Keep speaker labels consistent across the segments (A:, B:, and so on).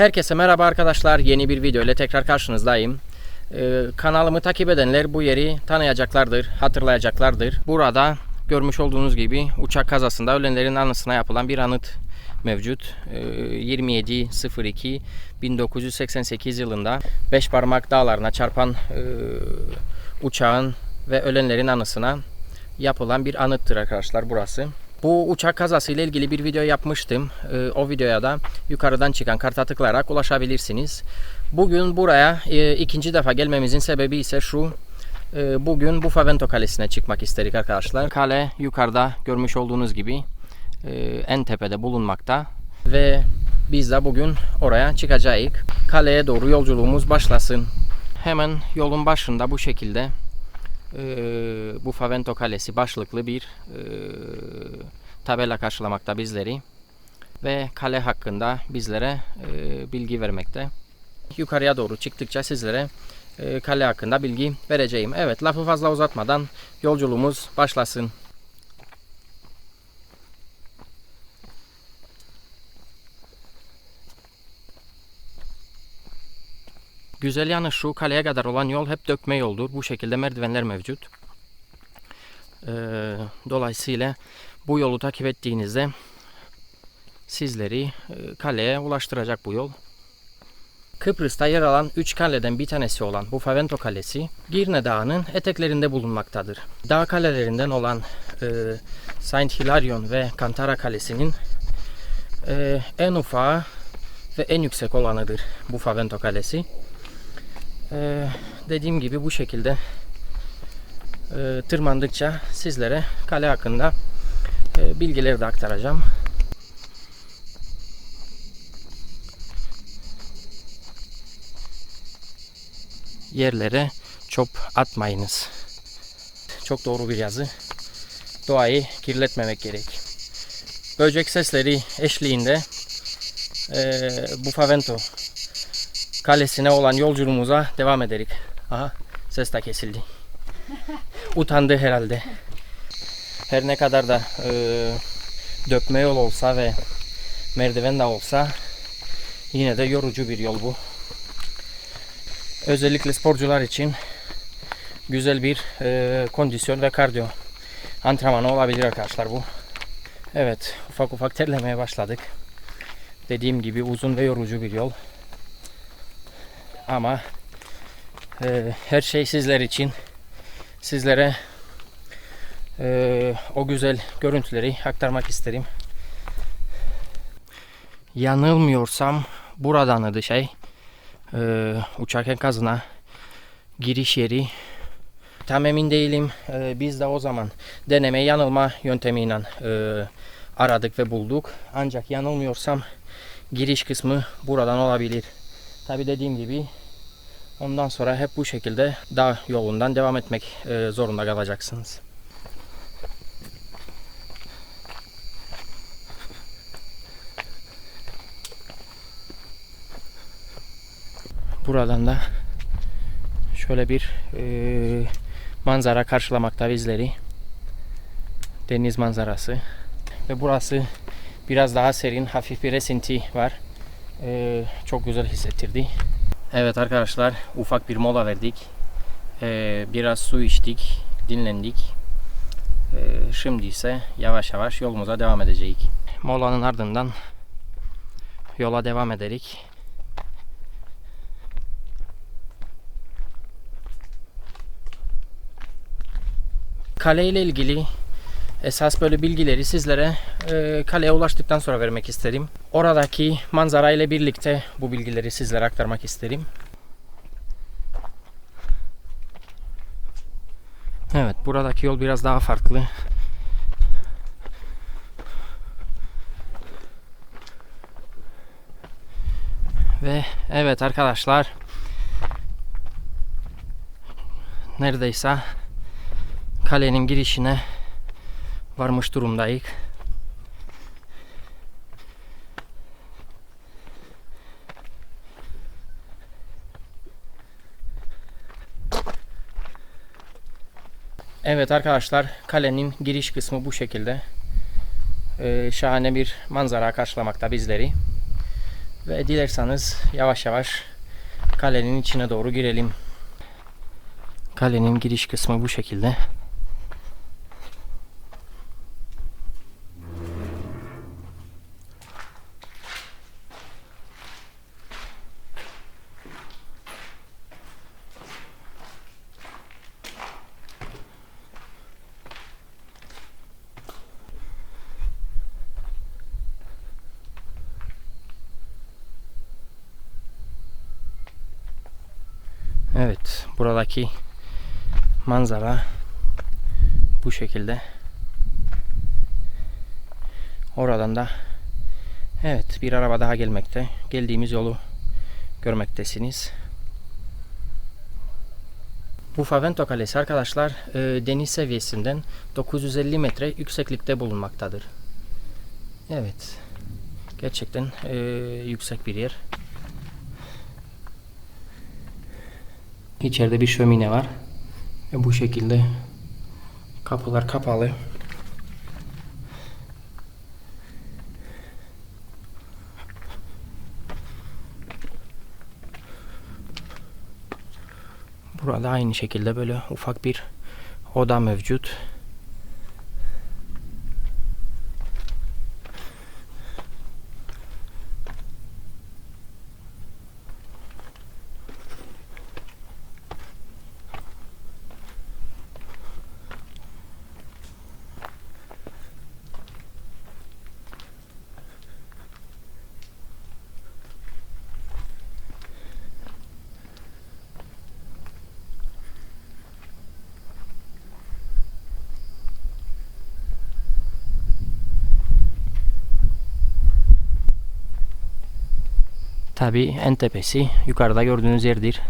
A: Herkese merhaba arkadaşlar. Yeni bir video ile tekrar karşınızdayım. Ee, kanalımı takip edenler bu yeri tanıyacaklardır, hatırlayacaklardır. Burada görmüş olduğunuz gibi uçak kazasında ölenlerin anısına yapılan bir anıt mevcut. Ee, 27.02 1988 yılında beş parmak dağlarına çarpan e, uçağın ve ölenlerin anısına yapılan bir anıttır arkadaşlar burası. Bu uçak kazası ile ilgili bir video yapmıştım. Ee, o videoya da yukarıdan çıkan karta tıklayarak ulaşabilirsiniz. Bugün buraya e, ikinci defa gelmemizin sebebi ise şu. E, bugün Bufavento Kalesi'ne çıkmak istedik arkadaşlar. Kale yukarıda görmüş olduğunuz gibi e, en tepede bulunmakta. Ve biz de bugün oraya çıkacağız. Kaleye doğru yolculuğumuz başlasın. Hemen yolun başında bu şekilde e, bu Favento Kalesi başlıklı bir e, tabela karşılamakta bizleri ve kale hakkında bizlere e, bilgi vermekte. Yukarıya doğru çıktıkça sizlere e, kale hakkında bilgi vereceğim. Evet lafı fazla uzatmadan yolculuğumuz başlasın. Güzel yanı şu kaleye kadar olan yol hep dökme yoldur. Bu şekilde merdivenler mevcut. Ee, dolayısıyla bu yolu takip ettiğinizde sizleri e, kaleye ulaştıracak bu yol. Kıbrıs'ta yer alan 3 kaleden bir tanesi olan bu Favento Kalesi, Girne Dağı'nın eteklerinde bulunmaktadır. Dağ kalelerinden olan e, Saint Hilarion ve Kantara Kalesi'nin e, en ufağı ve en yüksek olanıdır bu Favento Kalesi. Ee, dediğim gibi bu şekilde e, tırmandıkça sizlere kale hakkında e, bilgileri de aktaracağım. Yerlere çöp atmayınız. Çok doğru bir yazı. Doğayı kirletmemek gerek. Böcek sesleri eşliğinde e, bu Favento kalesine olan yolculuğumuza devam ederik. Aha ses de kesildi. Utandı herhalde. Her ne kadar da e, dökme yol olsa ve merdiven de olsa yine de yorucu bir yol bu. Özellikle sporcular için güzel bir e, kondisyon ve kardiyo antrenmanı olabilir arkadaşlar bu. Evet ufak ufak terlemeye başladık. Dediğim gibi uzun ve yorucu bir yol. Ama e, her şey sizler için sizlere e, o güzel görüntüleri aktarmak isterim. Yanılmıyorsam buradan adı şey e, uçak enkazına giriş yeri tam emin değilim. E, biz de o zaman deneme yanılma yöntemiyle e, aradık ve bulduk. Ancak yanılmıyorsam giriş kısmı buradan olabilir. Tabi dediğim gibi ondan sonra hep bu şekilde dağ yolundan devam etmek e, zorunda kalacaksınız. Buradan da şöyle bir e, manzara karşılamakta bizleri. Deniz manzarası. Ve burası biraz daha serin, hafif bir esinti var. E, çok güzel hissettirdi. Evet arkadaşlar ufak bir mola verdik. Ee, biraz su içtik, dinlendik. Ee, şimdi ise yavaş yavaş yolumuza devam edeceğiz. Molanın ardından yola devam ederek. Kale ile ilgili esas böyle bilgileri sizlere e, kaleye ulaştıktan sonra vermek isterim. Oradaki manzara ile birlikte bu bilgileri sizlere aktarmak isterim. Evet, buradaki yol biraz daha farklı. Ve evet arkadaşlar neredeyse kalenin girişine varmış durumdayız. Evet arkadaşlar kalenin giriş kısmı bu şekilde. Ee, şahane bir manzara karşılamakta bizleri. Ve dilerseniz yavaş yavaş kalenin içine doğru girelim. Kalenin giriş kısmı bu şekilde. Evet, buradaki manzara bu şekilde. Oradan da evet bir araba daha gelmekte. Geldiğimiz yolu görmektesiniz. Bu Favento Kalesi arkadaşlar e, deniz seviyesinden 950 metre yükseklikte bulunmaktadır. Evet. Gerçekten e, yüksek bir yer. İçeride bir şömine var. Ve bu şekilde kapılar kapalı. Burada aynı şekilde böyle ufak bir oda mevcut. Tabi en tepesi yukarıda gördüğünüz yerdir.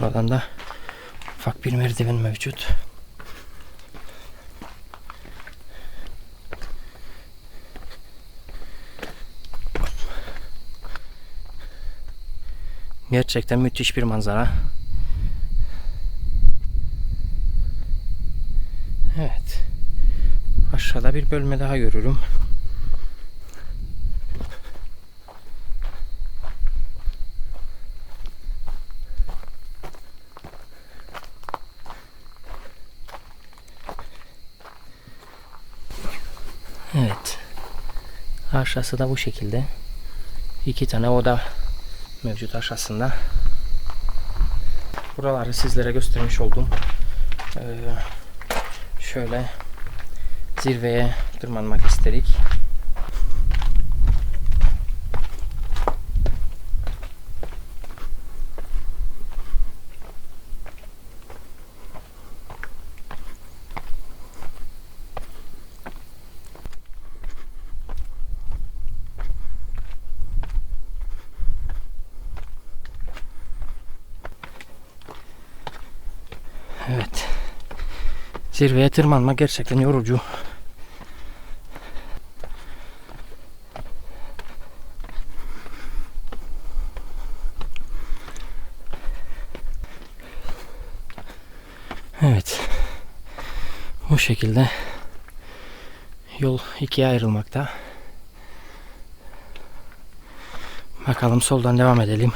A: Buradan da ufak bir merdiven mevcut. Gerçekten müthiş bir manzara. Evet. Aşağıda bir bölme daha görürüm. Evet. Aşağısı da bu şekilde. İki tane oda mevcut aşağısında. Buraları sizlere göstermiş oldum. Ee, şöyle zirveye tırmanmak istedik. Evet. Zirveye tırmanmak gerçekten yorucu. Evet. Bu şekilde Yol ikiye ayrılmakta. Bakalım soldan devam edelim.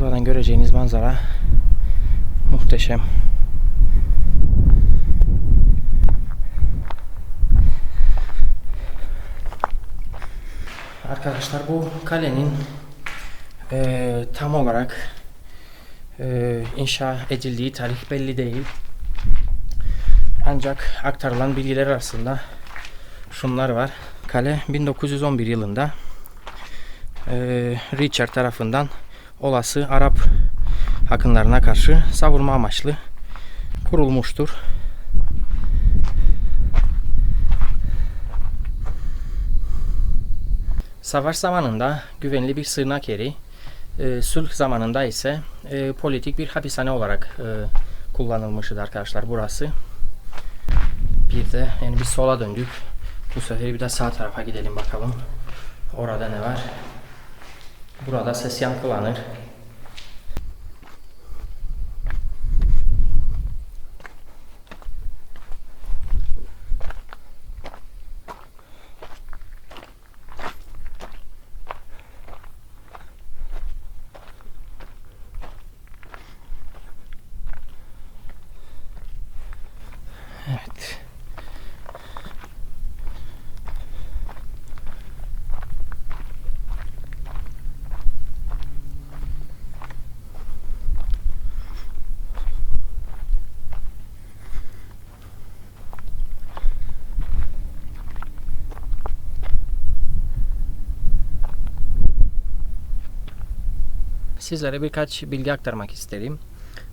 A: Buradan göreceğiniz manzara muhteşem. Arkadaşlar bu kalenin eee, tam olarak eee, inşa edildiği tarih belli değil. Ancak aktarılan bilgiler arasında şunlar var. Kale 1911 yılında eee, Richard tarafından olası Arap akınlarına karşı savunma amaçlı kurulmuştur. Savaş zamanında güvenli bir sığınak yeri, e, sulh zamanında ise e, politik bir hapishane olarak e, kullanılmıştır arkadaşlar burası. Bir de yani bir sola döndük. Bu sefer bir de sağ tarafa gidelim bakalım. Orada ne var? Burada ses yankılanır. Evet. Sizlere birkaç bilgi aktarmak isterim.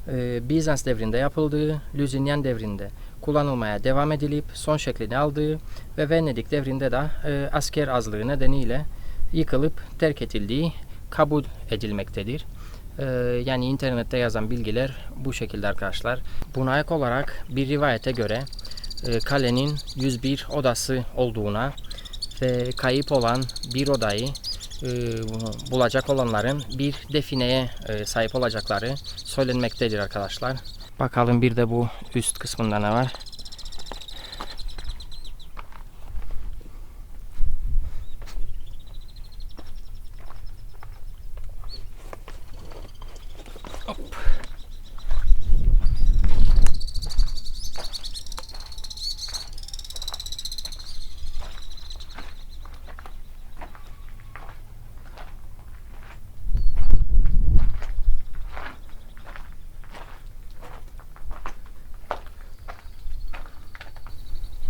A: Ee, Bizans devrinde yapıldığı, Lüzinyan devrinde kullanılmaya devam edilip son şeklini aldığı ve Venedik devrinde de e, asker azlığı nedeniyle yıkılıp terk edildiği kabul edilmektedir. Ee, yani internette yazan bilgiler bu şekilde arkadaşlar. Buna ek olarak bir rivayete göre e, kalenin 101 odası olduğuna ve kayıp olan bir odayı e, bulacak olanların bir defineye e, sahip olacakları söylenmektedir arkadaşlar. Bakalım bir de bu üst kısmında ne var?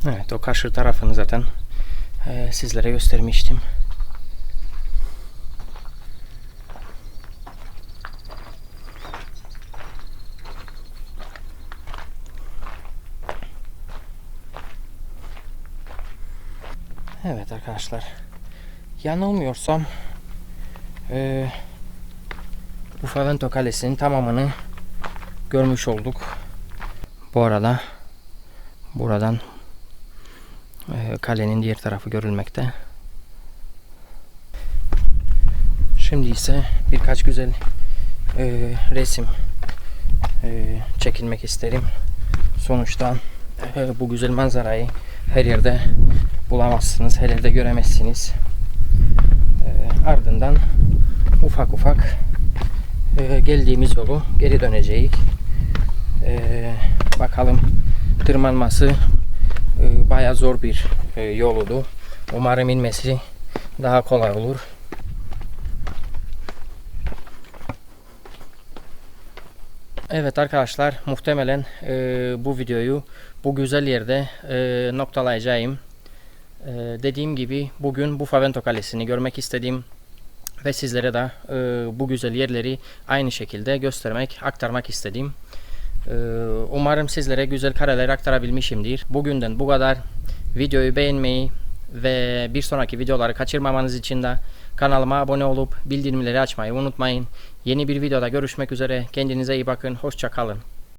A: Evet o karşı tarafını zaten e, sizlere göstermiştim. Evet arkadaşlar. Yanılmıyorsam e, bu Favento Kalesi'nin tamamını görmüş olduk. Bu arada buradan kalenin diğer tarafı görülmekte. Şimdi ise birkaç güzel e, resim e, çekilmek isterim. Sonuçta e, bu güzel manzarayı her yerde bulamazsınız, her yerde göremezsiniz. E, ardından ufak ufak e, geldiğimiz yolu geri döneceğiz. E, bakalım tırmanması bayağı zor bir e, yoludu. Umarım inmesi daha kolay olur. Evet arkadaşlar muhtemelen e, bu videoyu bu güzel yerde e, noktalayacağım. E, dediğim gibi bugün bu Favento Kalesi'ni görmek istedim ve sizlere de e, bu güzel yerleri aynı şekilde göstermek, aktarmak istedim. E, umarım sizlere güzel kareler aktarabilmişimdir. Bugünden bu kadar. Videoyu beğenmeyi ve bir sonraki videoları kaçırmamanız için de Kanalıma abone olup bildirimleri açmayı unutmayın. Yeni bir videoda görüşmek üzere. Kendinize iyi bakın. Hoşça kalın.